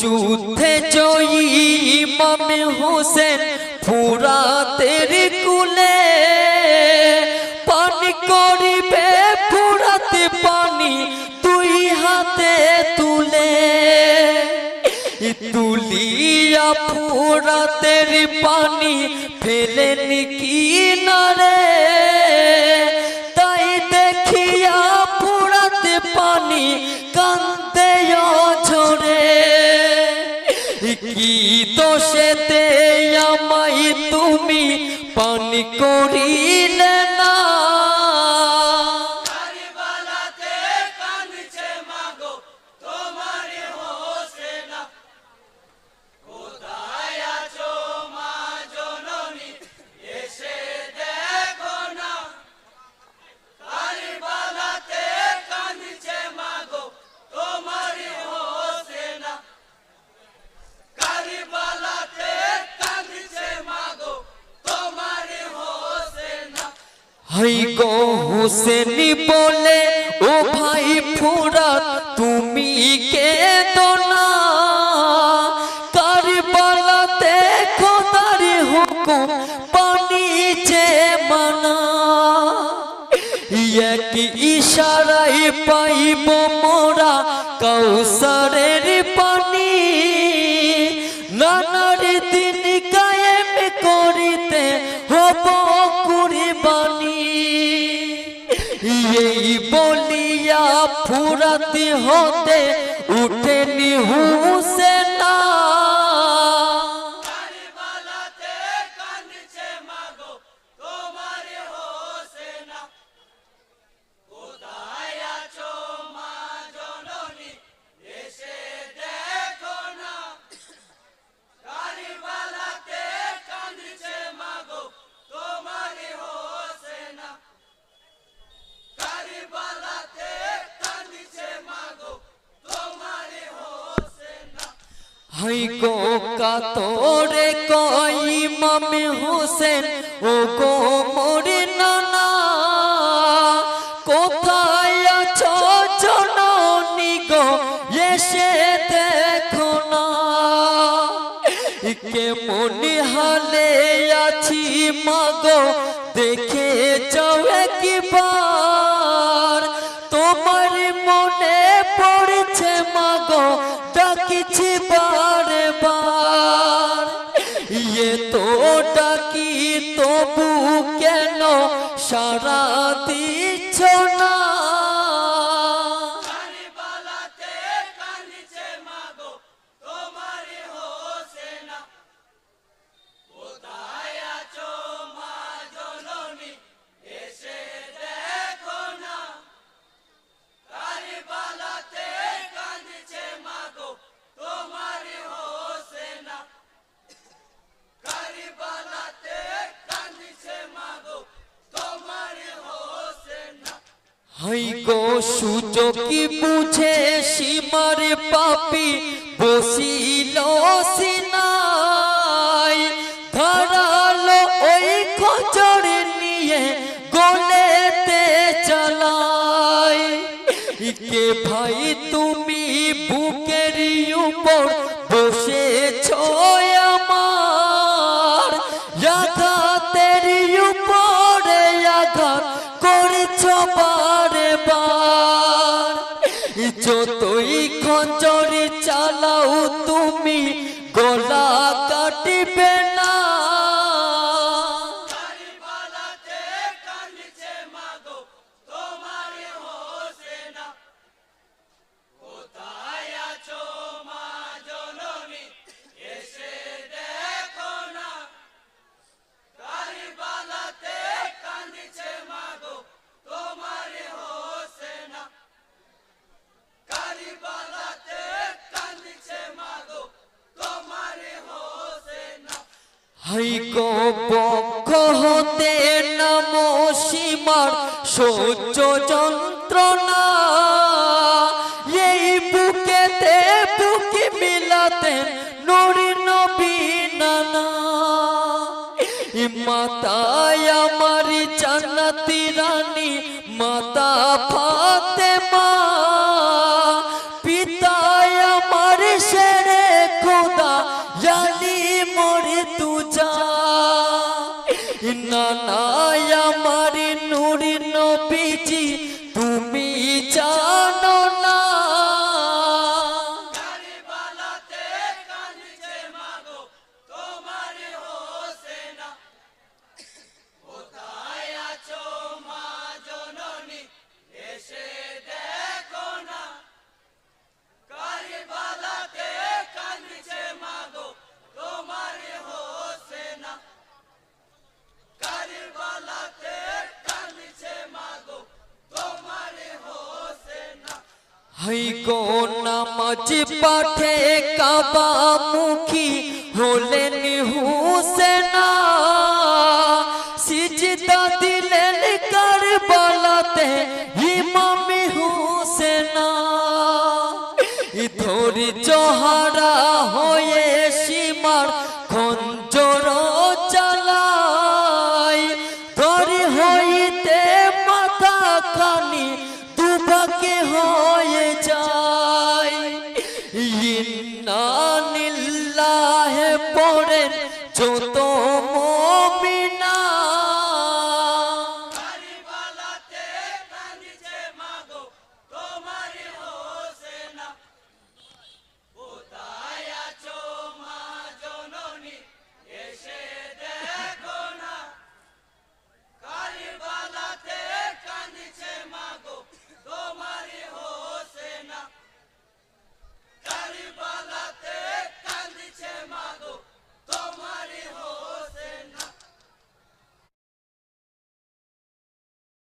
যুদ্ধে জয়ী ইমাম হোসেন পুরা ফুরাতের কুলে। পানি করিবে, ফুরাতে পানি দুই হাতে তুলে। তুলিয়া পুরা ফুরাতের পানি ফেলেন কিনারে তাই পানি হাই গো হোসেনি বলে, ও ভাই ফুরাত তুমি কে না। কারবালাতে খোদার হুকুম, পানি যে মানা। এক ইশারায় পাইব মোরা কৌসারের ফুরাতি হতে উঠেনি হুসেনা হাই গো কাতরে কই মামে হোসেন? ও গো মোরে নানা, কোথায় আছো জননী গো? এসে দেখো না। কেমন হালে আছি মাগো দেখে যাও একবার। ইয়ে কি তবু কেন সারা দিচ্ছ না? সুযোগী বুঝে সীমার পাপি বসিল সিনাই। ধরালো ওই খচর নিয়ে গলেতে চালাই। কে ভাই, তুমি বুকের উপর जो হাই গো পক্ষ হতে নাম সীমার সহ্য যন্ত্রণা। এই বুকেতে বুকে মিলাতে নরি নবী নানা। মাতায় আমার জান্নাতি রানী, মাতা ফাতেমা। 香 হই গো নামাজ পাঠে কাবা মুখী হলেন হুসেনা। সিজদা দিলেন কারবালাতে ইমাম হুসেনা। ধরি চহারা হয়ে সীমার খন্দ আনিল্লাহে পড়েন